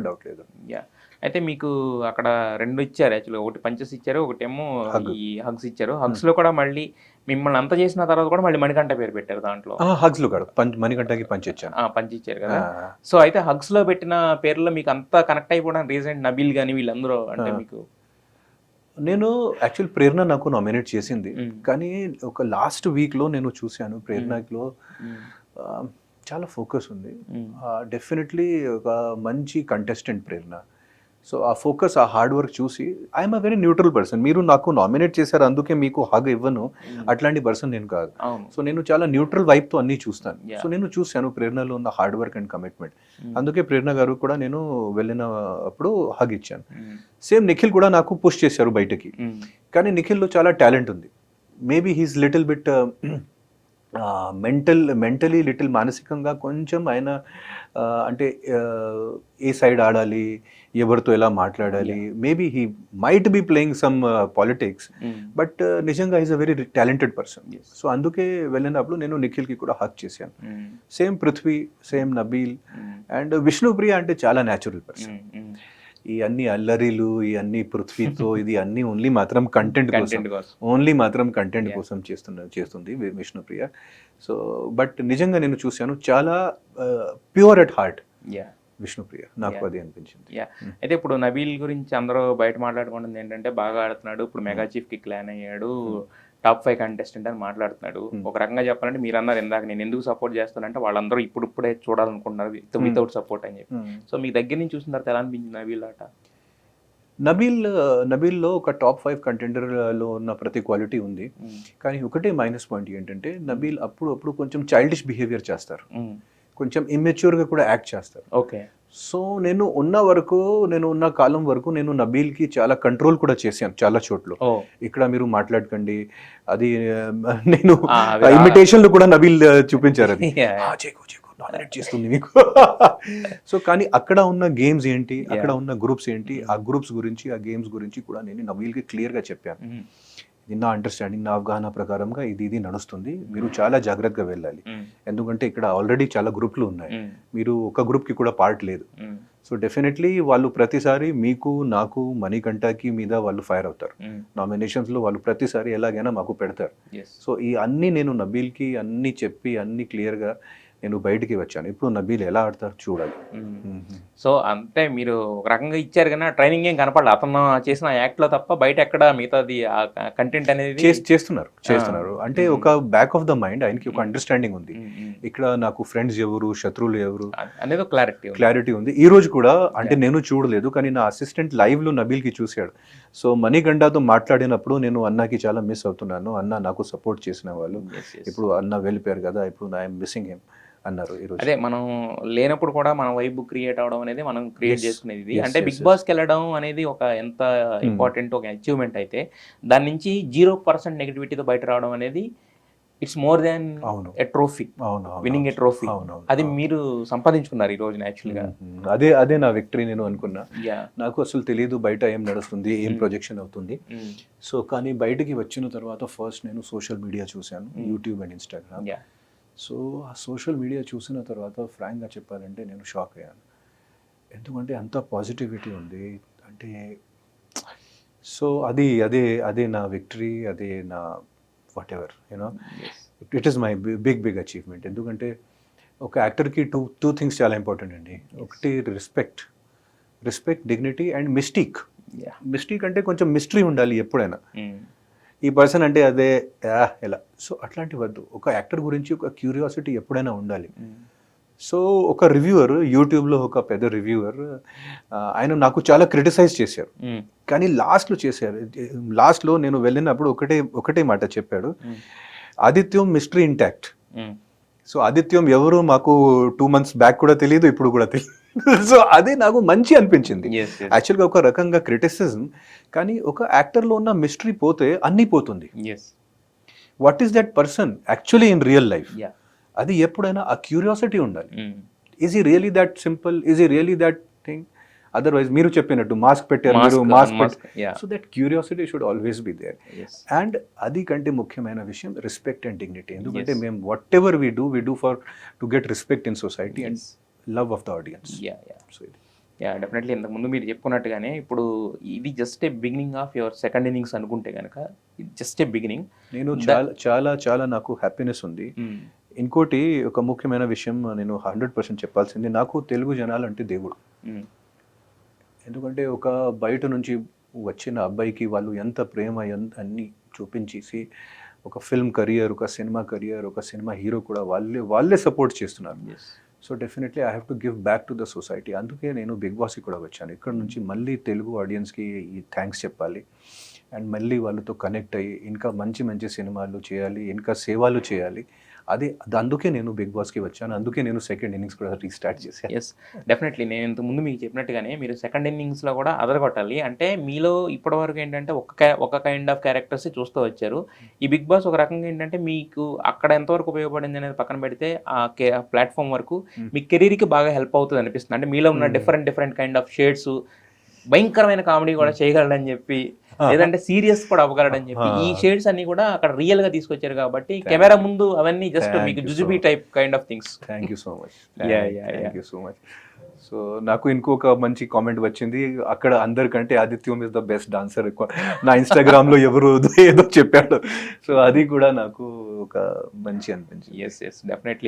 దాంట్లో డౌట్ లేదు. యా అయితే మీకు అక్కడ రెండు ఇచ్చారు యాక్చువల్గా ఒకటి పంచెస్ ఇచ్చారు ఒకటేమో. ఈ హగ్స్ ఇచ్చారు. హగ్స్లో కూడా మళ్ళీ మిమ్మల్ని అంత చేసిన తర్వాత కూడా మళ్ళీ మణికంఠ పేరు పెట్టారు దాంట్లో. హగ్స్లో మణికంఠకి పంచ్ ఇచ్చాను. పంచి ఇచ్చారు కదా. సో అయితే హగ్స్లో పెట్టిన పేర్లో మీకు అంతా కనెక్ట్ అయిపోవడానికి రీజన్ నబీల్ కానీ వీళ్ళందరూ అంటే. మీకు? నేను యాక్చువల్ ప్రేరణ నాకు నామినేట్ చేసింది. మ్మ్. కానీ ఒక లాస్ట్ వీక్లో నేను చూశాను ప్రేరణలో. ఆ, చాలా ఫోకస్ ఉంది మ్మ్. డెఫినెట్లీ ఒక మంచి కంటెస్టెంట్ ప్రేరణ సో ఆ ఫోకస్ ఆ హార్డ్ వర్క్ చూసి I'm a very neutral person మీరు నాకు నామినేట్ చేశారు అందుకే మీకు హగ్ ఇవ్వను మ్మ్. అట్లాంటి పర్సన్ నేను కాదు సో నేను చాలా న్యూట్రల్ వైపుతో అన్ని చూస్తాను. సో నేను చూశాను ప్రేరణలో ఉన్న hard work and commitment hmm. అందుకే ప్రేరణ గారు కూడా నేను వెళ్ళిన అప్పుడు హగ్ ఇచ్చాను. సేమ్ నిఖిల్ కూడా నాకు పుష్ చేశారు బయటకి. కానీ నిఖిల్లో చాలా టాలెంట్ ఉంది maybe he's little bit mental mentally little మానసికంగా కొంచెం ఆయన అంటే ఏ సైడ్ ఆడాలి ఎవరితో ఎలా మాట్లాడాలి maybe he might be playing some politics. But నిజంగా is a very talented person. So అందుకే వెళ్ళినప్పుడు నేను నిఖిల్కి కూడా హక్ చేశాను. Same Prithvi same Nabeel. And Vishnupriya అంటే చాలా న్యాచురల్ పర్సన్. ఈ అన్ని అల్లరిలు ఈ అన్ని పృథ్వీతో ఇది అన్ని ఓన్లీ మాత్రం కంటెంట్ కోసం. ఓన్లీ మాత్రం కంటెంట్. కోసం చేస్తున్న చేస్తుంది విష్ణుప్రియ. సో బట్ నిజంగా నేను చూశాను చాలా pure at heart yeah Vishnupriya. నాకు. అది అనిపించింది. యా అయితే ఇప్పుడు నబీల్ గురించి అందరూ బయట మాట్లాడుకుంటుంది ఏంటంటే బాగా ఆడుతున్నాడు. ఇప్పుడు మెగా చీఫ్కి క్లాన్ అయ్యాడు. టాప్ ఫైవ్ కంటెస్టెంట్ అని మాట్లాడుతున్నాడు. ఒక రకంగా చెప్పాలంటే మీరు అన్నారు ఇందాక నేను ఎందుకు సపోర్ట్ చేస్తానంటే వాళ్ళందరూ ఇప్పుడు ఇప్పుడే చూడాలనుకుంటున్నారు. వితౌట్ సపోర్ట్ అని చెప్పి సో మీ దగ్గర నుంచి చూసిన తర్వాత ఎలా అనిపించింది నబీల్ ఆట నబీల్ నబీల్లో ఒక టాప్ ఫైవ్ కంటెండర్లో ఉన్న ప్రతి క్వాలిటీ ఉంది. కానీ ఒకటే మైనస్ పాయింట్ ఏంటంటే నబీల్ అప్పుడు అప్పుడు కొంచెం చైల్డిష్ బిహేవియర్ చేస్తారు. కొంచెం immature గా కూడా యాక్ట్ చేస్తారు ఓకే సో నేను ఉన్న వరకు నేను ఉన్న కాలం వరకు నేను నబీల్కి చాలా కంట్రోల్ కూడా చేశాను చాలా చోట్ల. ఇక్కడ మీరు మాట్లాడకండి. అది నేను ఇమిటేషన్లు కూడా నబీల్ చూపించారు అది. చేస్తుంది మీకు. సో కానీ అక్కడ ఉన్న గేమ్స్ ఏంటి? అక్కడ ఉన్న గ్రూప్స్ ఏంటి? ఆ గ్రూప్స్ గురించి ఆ గేమ్స్ గురించి కూడా నేను నబీల్కి క్లియర్గా చెప్పాను. Hmm. ఇది నా అండర్స్టాండింగ్ నా అవగాహన ప్రకారంగా ఇది ఇది నడుస్తుంది మీరు చాలా జాగ్రత్తగా వెళ్ళాలి. ఎందుకంటే ఇక్కడ ఆల్రెడీ చాలా గ్రూప్లు ఉన్నాయి. మీరు ఒక గ్రూప్కి కూడా పార్ట్ లేదు. సో డెఫినెట్లీ వాళ్ళు ప్రతిసారి మీకు నాకు మణికంఠకి మీద వాళ్ళు ఫైర్ అవుతారు. నామినేషన్స్లో వాళ్ళు ప్రతిసారి ఎలాగైనా మాకు పెడతారు. సో ఈ అన్ని నేను నబీల్కి అన్ని చెప్పి అన్ని క్లియర్గా నేను బయటికి వచ్చాను. ఇప్పుడు నబీల్ ఎలా ఆడతారు చూడాలి. సో అంటే మీరు ఒక రకంగా ఇచ్చారు కానీ ట్రైనింగ్ ఏం కనపడలేదు అతను చేసిన యాక్ట్లో తప్ప బయట ఎక్కడ మిగతాది కంటెంట్ అనేది చేస్- చేస్తున్నారు చేస్తున్నారు. అంటే. ఒక బ్యాక్ ఆఫ్ ద మైండ్ ఆయనకి ఒక అండర్స్టాండింగ్ ఉంది. ఇక్కడ నాకు ఫ్రెండ్స్ ఎవరు శత్రువులు ఎవరు? అనేది క్లారిటీ క్లారిటీ ఉంది. ఈ రోజు కూడా అంటే నేను చూడలేదు కానీ నా అసిస్టెంట్ లైవ్లో నబీల్కి చూశాడు. సో మణిగండాతో మాట్లాడినప్పుడు నేను అన్నకి చాలా మిస్ అవుతున్నాను. అన్న నాకు సపోర్ట్ చేసిన వాళ్ళు. ఇప్పుడు అన్న వెళ్ళిపోయారు కదా ఇప్పుడు ఐఎమ్ మిస్సింగ్ హిమ్ అన్నారు ఈ రోజు అదే మనం లేనప్పుడు కూడా మన వైబ్ క్రియేట్ అవడం అనేది మనం క్రియేట్. చేసుకునేది ఇది. అంటే బిగ్ yes. బాస్కి వెళ్ళడం అనేది ఒక ఎంత ఇంపార్టెంట్ ఒక అచీవ్మెంట్ అయితే దాని నుంచి జీరో పర్సెంట్ నెగిటివిటీతో బయట రావడం అనేది ఇట్స్ మోర్ దాన్ అవును a trophy winning a trophy అది. మీరు సంపాదించుకున్నారు ఈ రోజున యాక్చువల్గా మ్మ్. అదే అదే నా విక్టరీ నేను అనుకున్నా నాకు అసలు తెలియదు బయట ఏం నడుస్తుంది ఏం Hmm. ప్రొజెక్షన్ అవుతుంది సో కానీ బయటికి వచ్చిన తర్వాత ఫస్ట్ నేను సోషల్ మీడియా చూశాను Hmm. YouTube and Instagram yeah so uh social media చూసిన తర్వాత ఫ్రాంక్గా చెప్పాలంటే నేను షాక్ అయ్యాను. ఎందుకంటే అంత పాజిటివిటీ ఉంది. అంటే సో అది అదే అదే నా విక్టరీ అదే నా whatever you know it is my big big achievement ఎందుకంటే ఒక యాక్టర్కి టూ టూ థింగ్స్ చాలా ఇంపార్టెంట్ అండి. ఒకటి respect respect dignity and mystique yeah mistake అంటే కొంచెం మిస్టరీ ఉండాలి ఎప్పుడైనా. ఈ పర్సన్ అంటే అదే "ఆ, ఎలా? సో అట్లాంటి వద్దు. ఒక యాక్టర్ గురించి ఒక క్యూరియాసిటీ ఎప్పుడైనా ఉండాలి. సో ఒక రివ్యూవర్ యూట్యూబ్లో ఒక పెద్ద రివ్యూవర్ ఆయన నాకు చాలా క్రిటిసైజ్ చేశారు. కానీ లాస్ట్లో చేశారు. లాస్ట్లో నేను వెళ్ళినప్పుడు ఒకటే ఒకటే మాట చెప్పాడు. Adityam mystery intact so Adityam ఎవరు మాకు టూ మంత్స్ బ్యాక్ కూడా తెలియదు ఇప్పుడు కూడా తెలియదు సో అదే నాకు మంచి అనిపించింది. యాక్చువల్గా ఒక రకంగా క్రిటిసిజం కానీ ఒక యాక్టర్లో ఉన్న మిస్టరీ పోతే అన్నీ పోతుంది. What is that person actually in real life అది ఎప్పుడైనా ఆ క్యూరియాసిటీ ఉండాలి. ఈజ్ ఈ రియలీ దట్ సింపుల్ ఈజ్ ఈ రియలీ దట్ థింగ్ అదర్వైజ్ మీరు చెప్పినట్టు మాస్క్ పెట్టారు మీరు mask so that curiosity should always be there and అది కంటే ముఖ్యమైన విషయం రెస్పెక్ట్ అండ్ డిగ్నిటీ ఎందుకంటే. మేము whatever we do we do for to get respect in society and love of the audience. Yeah yeah so ఇది. Yeah definitely ఇంతకు ముందు మీరు చెప్పుకున్నట్టుగానే ఇప్పుడు ఇది just a beginning of your second innings అనుకుంటే కనుక జస్ట్ ఏ బిగినింగ్ నేను చాలా చాలా చాలా నాకు హ్యాపీనెస్ ఉంది. ఇంకోటి ఒక ముఖ్యమైన విషయం నేను హండ్రెడ్ పర్సెంట్ చెప్పాల్సింది. నాకు తెలుగు జనాలు అంటే దేవుడు ఎందుకంటే ఒక బయట నుంచి వచ్చిన అబ్బాయికి వాళ్ళు ఎంత ప్రేమ ఎంత అన్ని చూపించేసి ఒక ఫిల్మ్ కెరియర్ ఒక సినిమా కెరియర్ ఒక సినిమా హీరో కూడా వాళ్ళే వాళ్ళే సపోర్ట్ చేస్తున్నారు. So definitely I have to give back to the society అందుకే నేను బిగ్ బాస్కి కూడా వచ్చాను. ఇక్కడ నుంచి మళ్ళీ తెలుగు ఆడియన్స్కి ఈ థ్యాంక్స్ చెప్పాలి. అండ్ మళ్ళీ వాళ్ళతో కనెక్ట్ అయ్యి ఇంకా మంచి మంచి సినిమాలు చేయాలి ఇంకా సేవలు చేయాలి. అది అది అందుకే నేను బిగ్ బాస్కి వచ్చాను. అందుకే నేను సెకండ్ ఇన్నింగ్స్ కూడా రీస్టార్ట్ చేశాను ఎస్ డెఫినెట్లీ నేను ఇంతకు ముందు మీకు చెప్పినట్టుగానే మీరు సెకండ్ ఇన్నింగ్స్లో కూడా అదరగొట్టాలి. అంటే మీలో ఇప్పటివరకు ఏంటంటే ఒక ఒక కైండ్ ఆఫ్ క్యారెక్టర్స్ చూస్తూ వచ్చారు. ఈ బిగ్ బాస్ ఒక రకంగా ఏంటంటే మీకు అక్కడ ఎంతవరకు ఉపయోగపడింది అనేది పక్కన పెడితే ఆ కే ప్లాట్ఫామ్ వరకు Hmm. మీ కెరీర్కి బాగా హెల్ప్ అవుతుంది అనిపిస్తుంది. అంటే మీలో ఉన్న Hmm. Different different kind of shades భయంకరమైన కామెడీ కూడా చేయగలడని చెప్పి లేదంటే సీరియస్ కూడా అవ్వగలడని చెప్పి ఈ. షేడ్స్ అన్ని కూడా అక్కడ రియల్గా తీసుకొచ్చారు కాబట్టి కెమెరా ముందు అవన్నీ జస్ట్ మీకు jujubi. Type kind of things thank you so much thank you so much so నాకు ఇంకొక మంచి కామెంట్ వచ్చింది. అక్కడ అందరికంటే Adityam is the best dancer నా ఇన్స్టాగ్రామ్లో ఎవరు ఏదో చెప్పాడు. సో అది కూడా నాకు ఒక మంచి అనిపించింది. Yes yes definitely